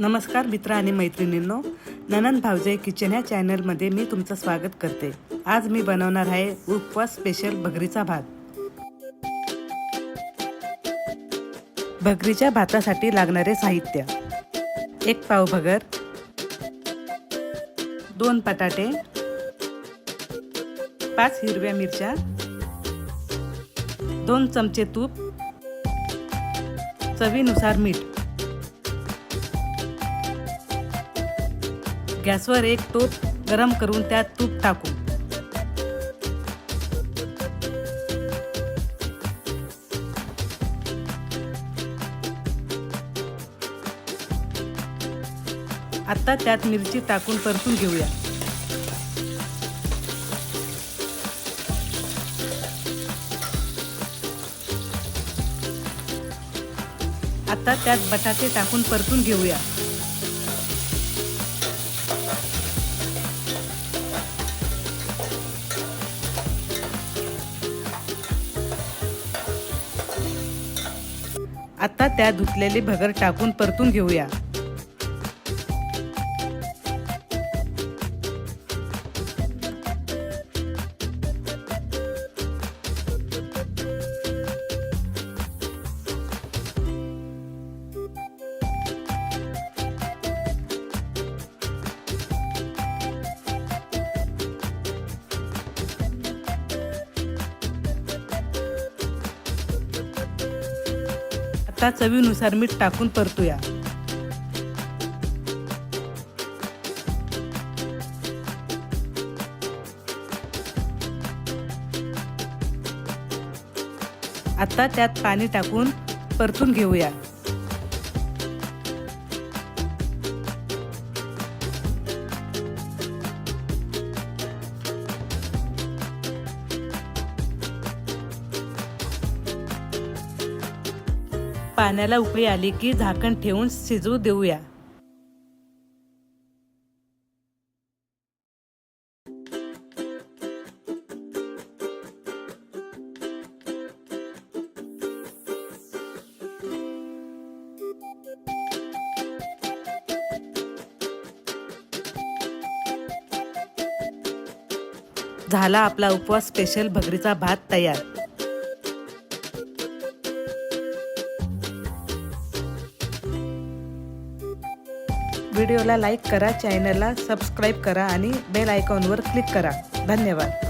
नमस्कार मित्र आणि मैत्रिणींनो ननन भावजे किचन ह्या चॅनलमध्ये मी तुमचं स्वागत करते. आज मी बनवणार आहे उपवास स्पेशल भगरीचा भात. भगरीच्या भातासाठी लागणारे साहित्य. एक पाव भगर दोन बटाटे पाच हिरव्या मिरच्या दोन चमचे तूप चवीनुसार मीठ. गॅसवर एक टोप गरम करून त्यात तूप टाकू. आता त्यात मिरची टाकून परतून घेऊया. आता त्यात बटाटे टाकून परतून घेऊया. आता त्या धुतलेले भगर टाकून परतून घेऊया. आता चवीनुसार मीठ टाकून परतूया. आता त्यात पाणी टाकून परतून घेऊया. पाण्याला उकळी आली की झाकण ठेवून शिजू देऊया. झाला आपला उपवास स्पेशल भगरीचा भात तयार. व्हिडिओला लाईक करा चॅनलला सबस्क्राईब करा आणि बेल आयकॉनवर क्लिक करा. धन्यवाद.